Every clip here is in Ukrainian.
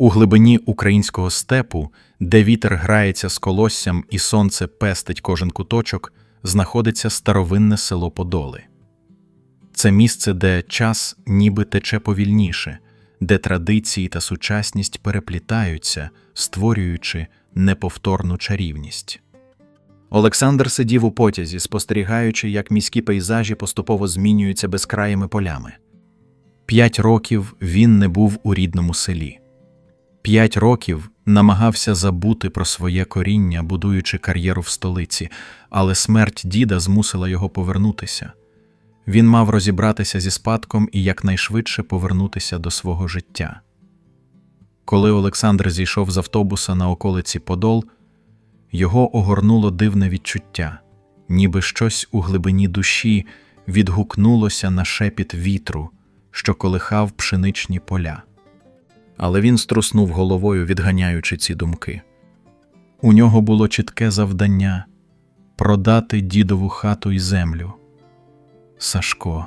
У глибині українського степу, де вітер грається з колоссям і сонце пестить кожен куточок, знаходиться старовинне село Подоли. Це місце, де час ніби тече повільніше, де традиції та сучасність переплітаються, створюючи неповторну чарівність. Олександр сидів у потязі, спостерігаючи, як міські пейзажі поступово змінюються безкраїми полями. П'ять років він не був у рідному селі. П'ять років намагався забути про своє коріння, будуючи кар'єру в столиці, але смерть діда змусила його повернутися. Він мав розібратися зі спадком і якнайшвидше повернутися до свого життя. Коли Олександр зійшов з автобуса на околиці Подол, його огорнуло дивне відчуття, ніби щось у глибині душі відгукнулося на шепіт вітру, що колихав пшеничні поля. Але він струснув головою, відганяючи ці думки. У нього було чітке завдання продати дідову хату й землю. Сашко,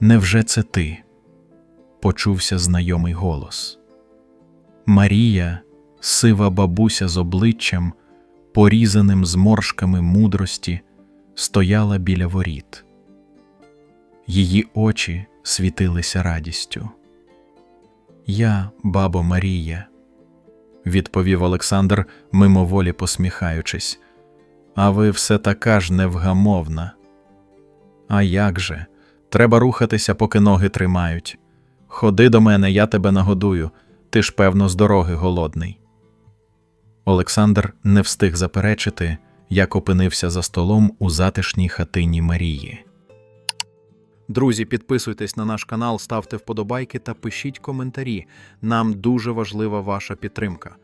невже це ти? почувся знайомий голос. Марія, сива бабуся з обличчям, порізаним зморшками мудрості, стояла біля воріт. Її очі світилися радістю. Я, бабо Марія, відповів Олександр, мимоволі посміхаючись. А ви все така ж невгамовна. А як же? Треба рухатися, поки ноги тримають. Ходи до мене, я тебе нагодую, ти ж, певно, з дороги голодний. Олександр не встиг заперечити, як опинився за столом у затишній хатині Марії. Друзі, підписуйтесь на наш канал, ставте вподобайки та пишіть коментарі. Нам дуже важлива ваша підтримка.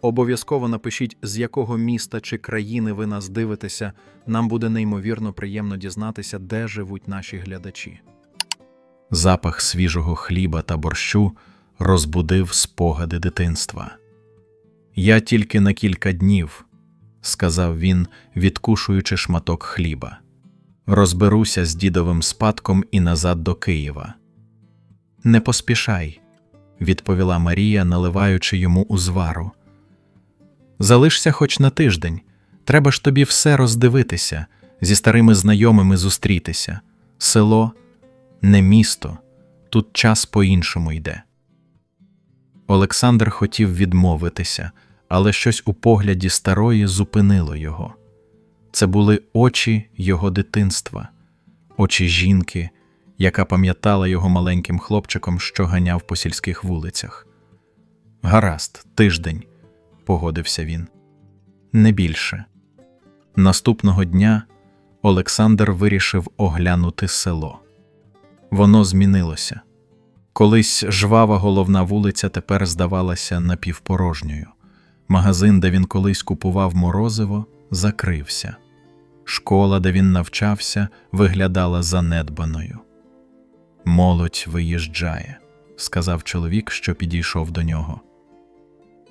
Обов'язково напишіть, з якого міста чи країни ви нас дивитеся. Нам буде неймовірно приємно дізнатися, де живуть наші глядачі. Запах свіжого хліба та борщу розбудив спогади дитинства. Я тільки на кілька днів, сказав він, відкушуючи шматок хліба. Розберуся з дідовим спадком і назад до Києва. Не поспішай, відповіла Марія, наливаючи йому узвару. Залишся хоч на тиждень. Треба ж тобі все роздивитися, зі старими знайомими зустрітися. Село не місто, тут час по-іншому йде. Олександр хотів відмовитися, але щось у погляді старої зупинило його. Це були очі його дитинства, очі жінки, яка пам'ятала його маленьким хлопчиком, що ганяв по сільських вулицях. Гаразд, тиждень, погодився він. Не більше. Наступного дня Олександр вирішив оглянути село. Воно змінилося. Колись жвава головна вулиця тепер здавалася напівпорожньою. Магазин, де він колись купував морозиво, закрився. Школа, де він навчався, виглядала занедбаною. Молодь виїжджає, сказав чоловік, що підійшов до нього.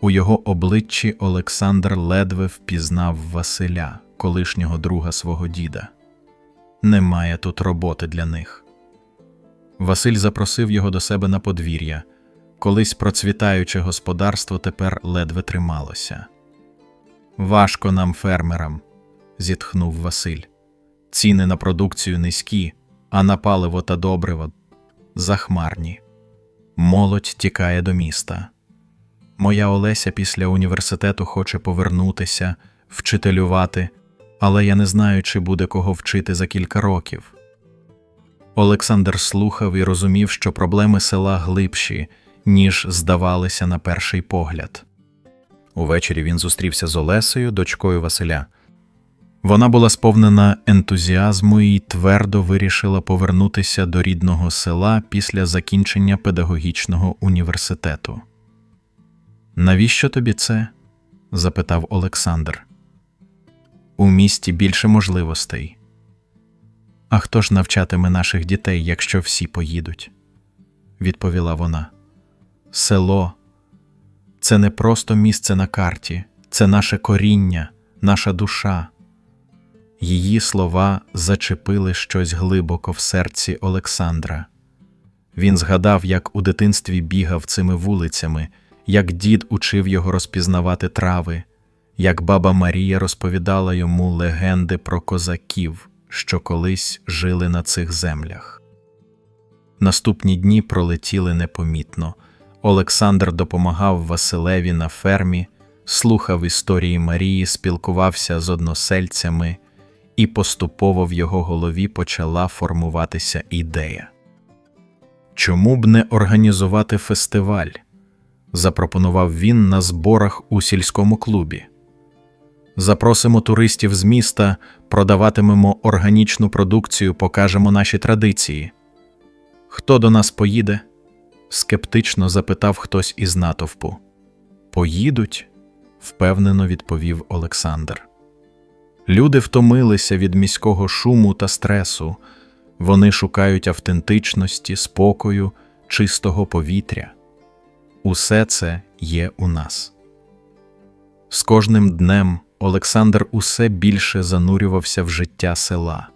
У його обличчі Олександр ледве впізнав Василя, колишнього друга свого діда. Немає тут роботи для них. Василь запросив його до себе на подвір'я. Колись процвітаюче господарство тепер ледве трималося. Важко нам, фермерам, зітхнув Василь. Ціни на продукцію низькі, а на паливо та добриво захмарні. Молодь тікає до міста. Моя Олеся після університету хоче повернутися, вчителювати, але я не знаю, чи буде кого вчити за кілька років. Олександр слухав і розумів, що проблеми села глибші, ніж здавалися на перший погляд. Увечері він зустрівся з Олесею, дочкою Василя. Вона була сповнена ентузіазму і твердо вирішила повернутися до рідного села після закінчення педагогічного університету. Навіщо тобі це? запитав Олександр. У місті більше можливостей. А хто ж навчатиме наших дітей, якщо всі поїдуть? відповіла вона. Село це не просто місце на карті, це наше коріння, наша душа. Її слова зачепили щось глибоко в серці Олександра. Він згадав, як у дитинстві бігав цими вулицями як дід учив його розпізнавати трави, як баба Марія розповідала йому легенди про козаків, що колись жили на цих землях. Наступні дні пролетіли непомітно. Олександр допомагав Василеві на фермі, слухав історії Марії, спілкувався з односельцями, і поступово в його голові почала формуватися ідея. Чому б не організувати фестиваль? запропонував він на зборах у сільському клубі. Запросимо туристів з міста, продаватимемо органічну продукцію, покажемо наші традиції. Хто до нас поїде? скептично запитав хтось із натовпу. Поїдуть? впевнено відповів Олександр. Люди втомилися від міського шуму та стресу, вони шукають автентичності, спокою, чистого повітря. Усе це є у нас. З кожним днем Олександр усе більше занурювався в життя села.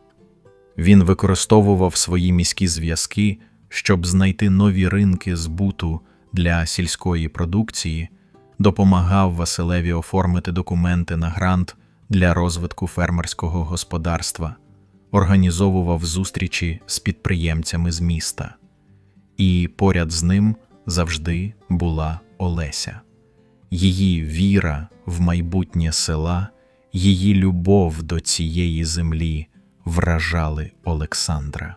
Він використовував свої міські зв'язки, щоб знайти нові ринки збуту для сільської продукції, допомагав Василеві оформити документи на грант для розвитку фермерського господарства, організовував зустрічі з підприємцями з міста. І поряд з ним завжди була Олеся. Її віра в майбутнє села, її любов до цієї землі вражали Олександра.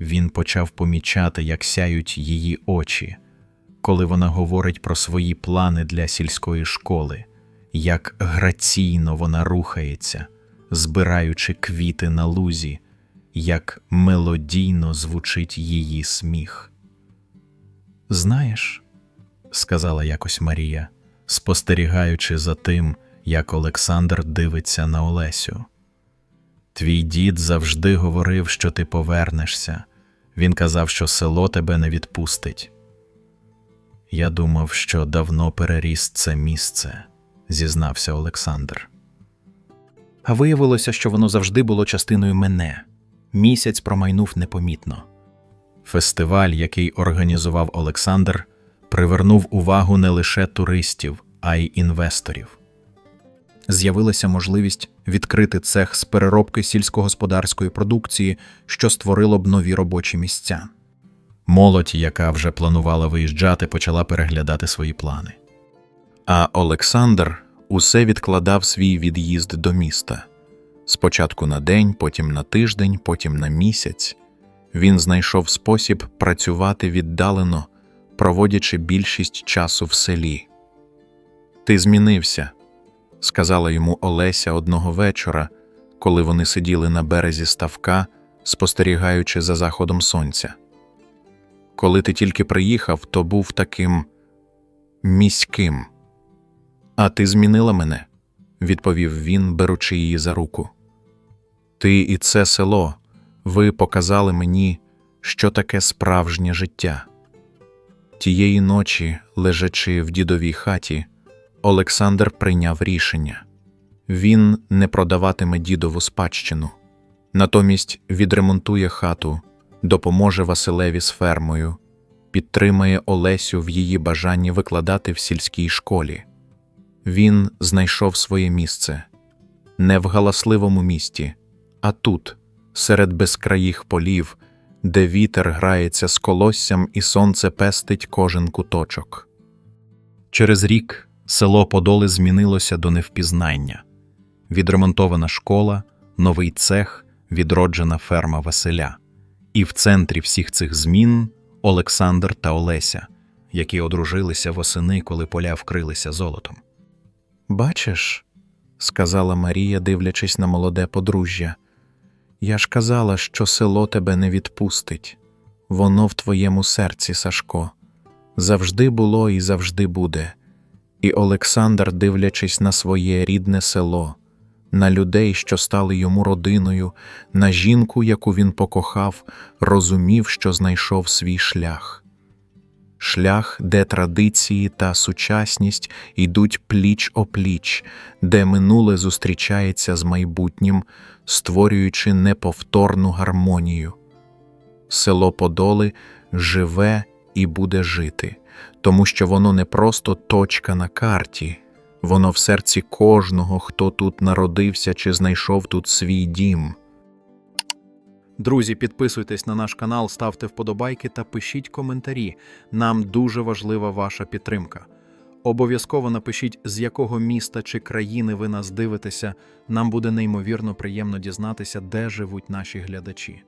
Він почав помічати, як сяють її очі, коли вона говорить про свої плани для сільської школи, як граційно вона рухається, збираючи квіти на лузі, як мелодійно звучить її сміх. Знаєш, сказала якось Марія, спостерігаючи за тим, як Олександр дивиться на Олесю. Твій дід завжди говорив, що ти повернешся. Він казав, що село тебе не відпустить. Я думав, що давно переріс це місце, зізнався Олександр. А виявилося, що воно завжди було частиною мене. Місяць промайнув непомітно. Фестиваль, який організував Олександр, привернув увагу не лише туристів, а й інвесторів. З'явилася можливість відкрити цех з переробки сільськогосподарської продукції, що створило б нові робочі місця. Молодь, яка вже планувала виїжджати, почала переглядати свої плани. А Олександр усе відкладав свій від'їзд до міста спочатку на день, потім на тиждень, потім на місяць. Він знайшов спосіб працювати віддалено, проводячи більшість часу в селі. Ти змінився, сказала йому Олеся одного вечора, коли вони сиділи на березі ставка, спостерігаючи за заходом сонця. Коли ти тільки приїхав, то був таким міським. А ти змінила мене, відповів він, беручи її за руку. Ти і це село, ви показали мені, що таке справжнє життя. Тієї ночі, лежачи в дідовій хаті, Олександр прийняв рішення він не продаватиме дідову спадщину, натомість відремонтує хату, допоможе Василеві з фермою, підтримає Олесю в її бажанні викладати в сільській школі. Він знайшов своє місце не в галасливому місті, а тут, серед безкраїх полів, де вітер грається з колоссям і сонце пестить кожен куточок. Через рік село Подоли змінилося до невпізнання відремонтована школа, новий цех, відроджена ферма Василя. І в центрі всіх цих змін Олександр та Олеся, які одружилися восени, коли поля вкрилися золотом. Бачиш, сказала Марія, дивлячись на молоде подружжя, я ж казала, що село тебе не відпустить. Воно в твоєму серці, Сашко, завжди було і завжди буде. І Олександр, дивлячись на своє рідне село, на людей, що стали йому родиною, на жінку, яку він покохав, розумів, що знайшов свій шлях. Шлях, де традиції та сучасність йдуть пліч опліч, де минуле зустрічається з майбутнім, створюючи неповторну гармонію. Село Подоли живе і буде жити, тому що воно не просто точка на карті, воно в серці кожного, хто тут народився чи знайшов тут свій дім. Друзі, підписуйтесь на наш канал, ставте вподобайки та пишіть коментарі. Нам дуже важлива ваша підтримка. Обов'язково напишіть, з якого міста чи країни ви нас дивитеся. Нам буде неймовірно приємно дізнатися, де живуть наші глядачі.